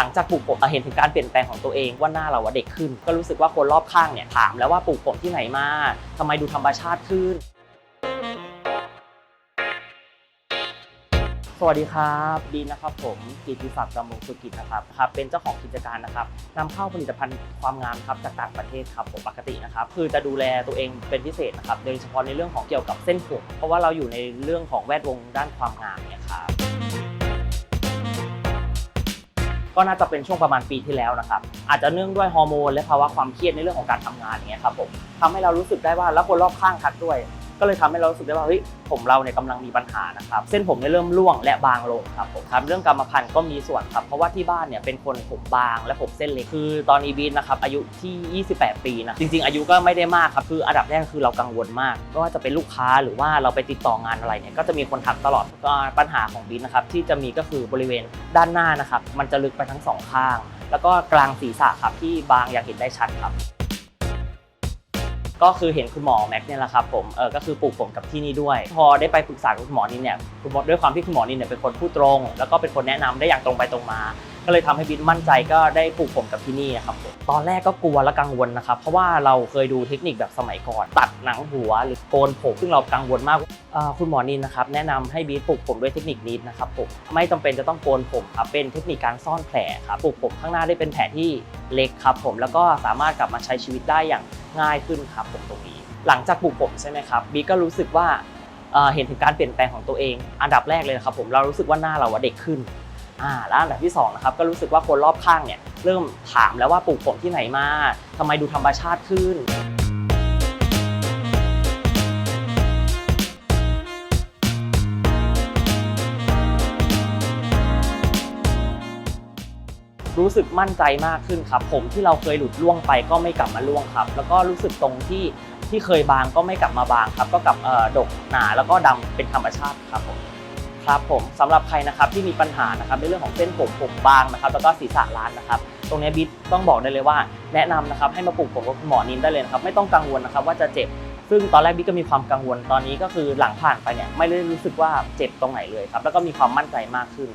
หลังจากปลูกผมเห็นถึงการเปลี่ยนแปลงของตัวเองว่าหน้าเราเด็กขึ้น ก็รู้สึกว่าคนรอบข้างเนี่ยถามแล้วว่าปลูกผมที่ไหนมาทำไมดูธรรมชาติขึ้น สวัสดีครับดีนะครับผมกิติศักดิ์ดำรงสุกิจนะครับครับเป็นเจ้าของกิจการนะครับนำเข้าผลิตภัณฑ์ความงามครับจากต่างประเทศครับผมปกตินะครับคือจะดูแลตัวเองเป็นพิเศษนะครับโดยเฉพาะในเรื่องของเกี่ยวกับเส้นผมเพราะว่าเราอยู่ในเรื่องของแวดวงด้านความงามเนี่ย ก็น่าจะเป็นช่วงประมาณปีที่แล้วนะครับอาจจะเนื่องด้วยฮอร์โมนและภาวะความเครียดในเรื่องของการทำงานอย่างเงี้ยครับผมทำให้เรารู้สึกได้ว่าแล้วคนรอบข้างทักด้วย ก็เลยทำให้เรารู้สึกได้ว่าเฮ้ยผมเราเนี่ยกำลังมีปัญหานะครับเส้นผมเนี่ยเริ่มร่วงและบางลงครับผมครับเรื่องกรรมพันธุ์ก็มีส่วนครับเพราะว่าที่บ้านเนี่ยเป็นคนผมบางและผมเส้นเล็กคือตอนนี้บีนนะครับอายุที่ 28 ปีนะจริง ๆ อายุก็ไม่ได้มากครับคืออันดับแรกคือเรากังวลมากไม่ว่าจะเป็นลูกค้าหรือว่าเราไปติดต่องานอะไรเนี่ยก็จะมีคนทักตลอดก็ปัญหาของบีนนะครับที่จะมีก็คือบริเวณด้านหน้านะครับมันจะลึกไปทั้งสองข้าง แล้วก็กลางศีรษะครับที่บางอย่างเห็นได้ชัดครับ ก็คือเห็นคุณหมอแม็กซ์เนี่ยแหละครับผมเออก็คือปลูกผมกับที่นี่ด้วย พอได้ไปปรึกษาคุณหมอนี่เนี่ยคุณหมอด้วยความที่คุณหมอนี่เนี่ยเป็นคนพูดตรง แล้วก็เป็นคนแนะนำได้อย่างตรงไปตรงมา ก็เลยทำให้บินมั่นใจก็ได้ปลูกผมกับที่นี่ครับผมตอนแรกก็กลัวและกังวลนะครับเพราะว่าเราเคยดูเทคนิคแบบสมัยก่อน ตัดหนังหัวหรือโกนผมซึ่งเรากังวลมากคุณหมอนินนะครับแนะนำให้บีทปลูกผมด้วยเทคนิคนี้นะครับผมไม่จำเป็นจะต้องโกนผมครับเป็นเทคนิคการซ่อนแผลครับปลูกผมข้างหน้าได้เป็นแผลที่เล็กครับผมแล้วก็สามารถกลับมาใช้ชีวิตได้อย่างง่ายขึ้นครับผมตรงนี้ หลังจากปลูกผมใช่ไหมครับบีก็รู้สึกว่าเห็นถึงการเปลี่ยนแปลงของตัวเอง อันดับแรกเลยนะครับผมเรารู้สึกว่าหน้าเราเด็กขึ้น อ่าแล้วอันดับที่สองนะครับก็รู้สึกว่าคนรอบข้างเนี่ยเริ่มถามแล้วว่าปลูกผมที่ไหนมาทำไมดูธรรมชาติขึ้นรู้สึกมั่นใจมากขึ้นครับ ผมที่เราเคยหลุดล่วงไปก็ไม่กลับมาล่วงครับ แล้วก็รู้สึกตรงที่ที่เคยบางก็ไม่กลับมาบางครับ ก็กลับเออดกหนาแล้วก็ดำเป็นธรรมชาติครับผม ครับผมสำหรับใครนะครับที่มีปัญหานะครับในเรื่องของเส้นผมผมบางนะครับแล้วก็ศีรษะล้านนะครับตรงนี้บิ๊กต้องบอกได้เลยว่า แนะนำนะครับให้มาปลูกผมกับคุณหมอนินได้เลยนะครับไม่ต้องกังวลนะครับว่าจะเจ็บซึ่งตอนแรกบิ๊กก็มีความกังวลตอนนี้ก็คือหลังผ่านไปเนี่ยไม่ได้รู้สึกว่าเจ็บตรงไหนเลยครับแล้วก็มีความมั่นใจมากขึ้น